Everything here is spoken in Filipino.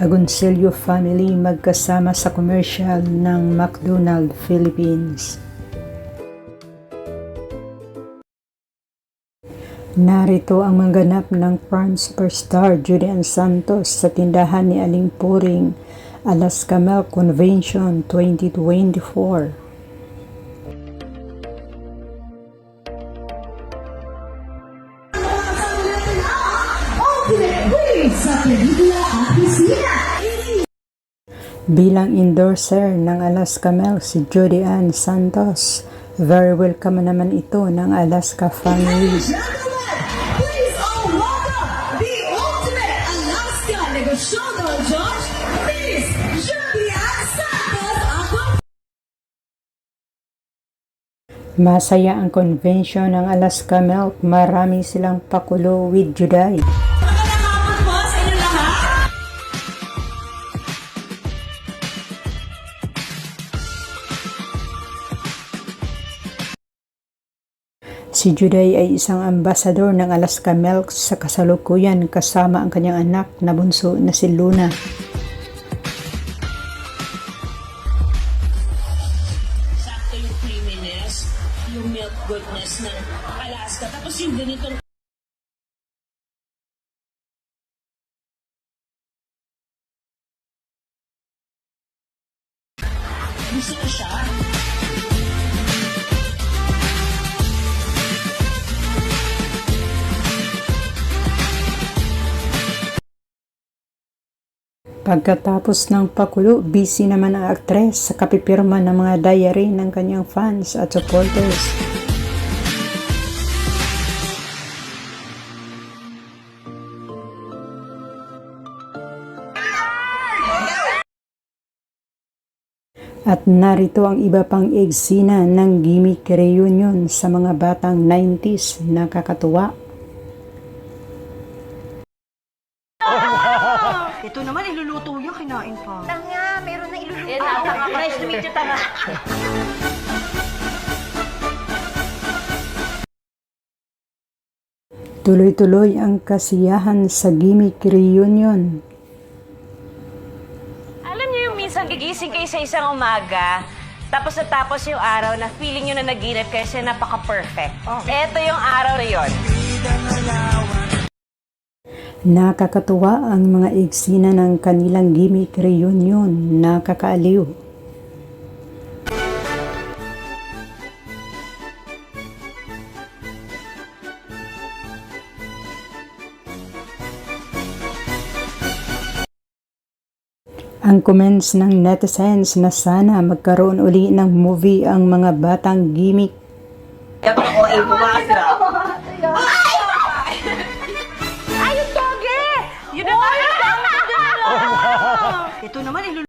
Agoncillo family magkasama sa commercial ng McDonald Philippines. Narito ang mangganap ng farm superstar Julian Santos sa tindahan ni Aling Puring Alaska Milk Convention 2024. sa pelikula at pisina. Bilang endorser ng Alaska Milk si Judy Ann Santos, very welcome naman ito ng Alaska Santos Ako. Masaya ang convention ng Alaska Milk. Marami silang pakulo with Juday. Si Juday ay isang ambasador ng Alaska Milk sa kasalukuyan kasama ang kanyang anak na bunso na si Luna. sakto yung creaminess, yung milk goodness ng Alaska. Tapos yung ganitong gusto ko siya. Pagkatapos ng pakulo, busy naman ang aktres sa kapipirma ng mga diary ng kanyang fans at supporters. At narito ang iba pang eksena ng gimmick reunion sa mga batang 90s nakakatuwa. Ito naman, iluluto yan, kinain pa. Tanga, meron na iluluto. Eh, tanga, nice to meet you, tanga. Tuloy-tuloy ang kasiyahan sa gimmick reunion. Alam niyo yung minsan gigising kayo sa isang umaga, tapos natapos yung araw na feeling nyo na naginip kayo siya napaka-perfect. Ito yung araw na yon. Nakakatuwa ang mga eksena ng kanilang gimmick reunion. Nakakaaliw. Ang comments ng netizens na sana magkaroon uli ng movie ang mga batang gimmick Ay, yung toge! Yun Ito naman, iluluto